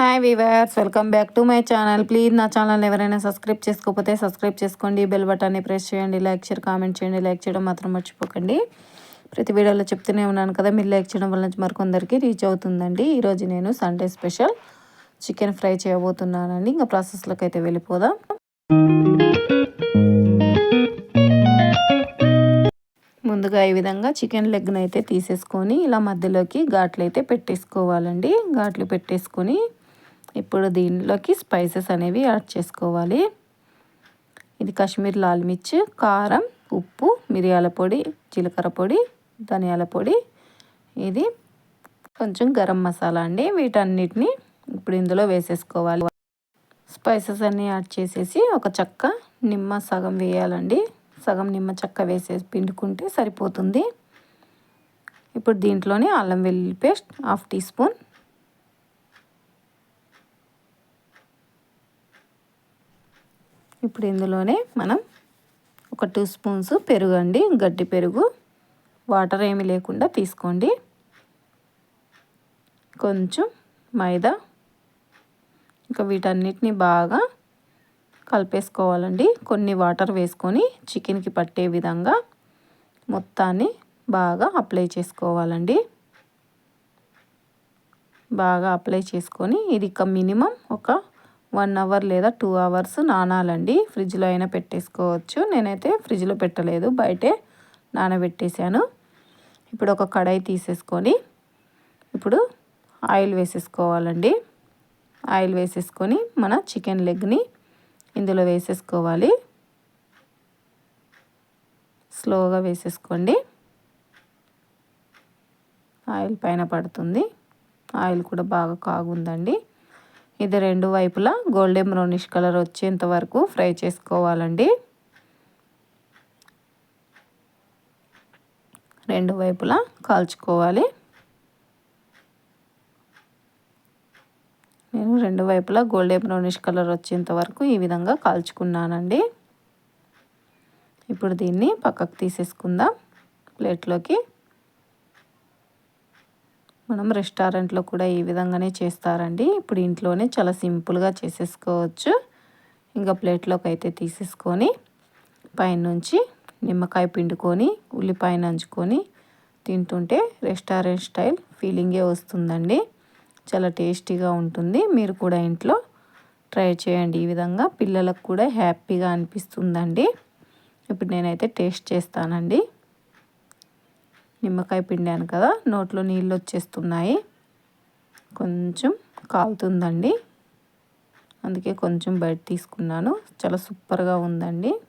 Hi viewers welcome back to my channel please నా channel ఎవరైనా subscribe చేసుకోకపోతే subscribe చేసుకోండి. బెల్ బటన్ని ప్రెస్ చేయండి. లైక్ షేర్ కామెంట్ చేయండి. లైక్ చేయడం మాత్రం మర్చిపోకండి. ప్రతి వీడియోలో చెప్తూనే ఉన్నాను కదా మీరు లైక్ చేయడం వల్ల మరికొందరికి రీచ్ అవుతుందండి. ఈరోజు నేను సండే స్పెషల్ చికెన్ ఫ్రై చేయబోతున్నానండి. ఇంకా ప్రాసెస్లోకి అయితే వెళ్ళిపోదాం. ముందుగా ఈ విధంగా చికెన్ లెగ్ను అయితే తీసేసుకొని ఇలా మధ్యలోకి ఘాట్లు అయితే పెట్టేసుకోవాలండి. ఘాట్లు పెట్టేసుకొని ఇప్పుడు దీనిలోకి స్పైసెస్ అనేవి యాడ్ చేసుకోవాలి. ఇది కాశ్మీర్ లాల్ మిర్చి కారం ఉప్పు మిరియాల పొడి జీలకర్ర పొడి ధనియాల పొడి. ఇది కొంచెం గరం మసాలా అండి. వీటన్నిటిని ఇప్పుడు ఇందులో వేసేసుకోవాలి. స్పైసెస్ అన్నీ యాడ్ చేసేసి ఒక చెక్క నిమ్మ సగం వేయాలండి. సగం నిమ్మ చెక్క వేసేసి పిండుకుంటే సరిపోతుంది. ఇప్పుడు దీంట్లోనే అల్లం వెల్లుల్లి పేస్ట్ హాఫ్ టీ స్పూన్ ఇప్పుడు ఇందులోనే మనం ఒక టూ స్పూన్స్ పెరుగు అండి గడ్డి పెరుగు. వాటర్ ఏమి లేకుండా తీసుకోండి. కొంచెం మైదా. ఇంకా వీటన్నిటిని బాగా కలిపేసుకోవాలండి. కొన్ని వాటర్ వేసుకొని చికెన్కి పట్టే విధంగా మొత్తాన్ని బాగా అప్లై చేసుకోవాలండి. బాగా అప్లై చేసుకొని ఇది ఇక మినిమం ఒక వన్ అవర్ లేదా టూ అవర్స్ నానాలండి. ఫ్రిడ్జ్లో అయినా పెట్టేసుకోవచ్చు. నేనైతే ఫ్రిడ్జ్లో పెట్టలేదు. బయటే నానబెట్టేశాను. ఇప్పుడు ఒక కడాయి తీసేసుకొని ఇప్పుడు ఆయిల్ వేసేసుకోవాలండి. ఆయిల్ వేసేసుకొని మన చికెన్ లెగ్ని ఇందులో వేసేసుకోవాలి. స్లోగా వేసేసుకోండి. ఆయిల్ పైన పడుతుంది. ఆయిల్ కూడా బాగా కాగుందండి. ఇది రెండు వైపులా గోల్డెన్ బ్రౌనిష్ కలర్ వచ్చేంత వరకు ఫ్రై చేసుకోవాలండి. రెండు వైపులా కాల్చుకోవాలి. నేను రెండు వైపులా గోల్డెన్ బ్రౌనిష్ కలర్ వచ్చేంత వరకు ఈ విధంగా కాల్చుకున్నానండి. ఇప్పుడు దీన్ని పక్కకు తీసేసుకుందాం. ప్లేట్లోకి మనం రెస్టారెంట్లో కూడా ఈ విధంగానే చేస్తారండి. ఇప్పుడు ఇంట్లోనే చాలా సింపుల్గా చేసేసుకోవచ్చు. ఇంకా ప్లేట్లోకి అయితే తీసేసుకొని పైనుంచి నిమ్మకాయ పిండుకొని ఉల్లిపాయ నంచుకొని తింటుంటే రెస్టారెంట్ స్టైల్ ఫీలింగే వస్తుందండి. చాలా టేస్టీగా ఉంటుంది. మీరు కూడా ఇంట్లో ట్రై చేయండి. ఈ విధంగా పిల్లలకు కూడా హ్యాపీగా అనిపిస్తుందండి. ఇప్పుడు నేనైతే టేస్ట్ చేస్తానండి. నిమ్మకాయ పిండాను కదా నోట్లో నీళ్ళు వచ్చేస్తున్నాయి. కొంచెం కాలుతుందండి. అందుకే కొంచెం బయట తీసుకున్నాను. చాలా సూపర్గా ఉందండి.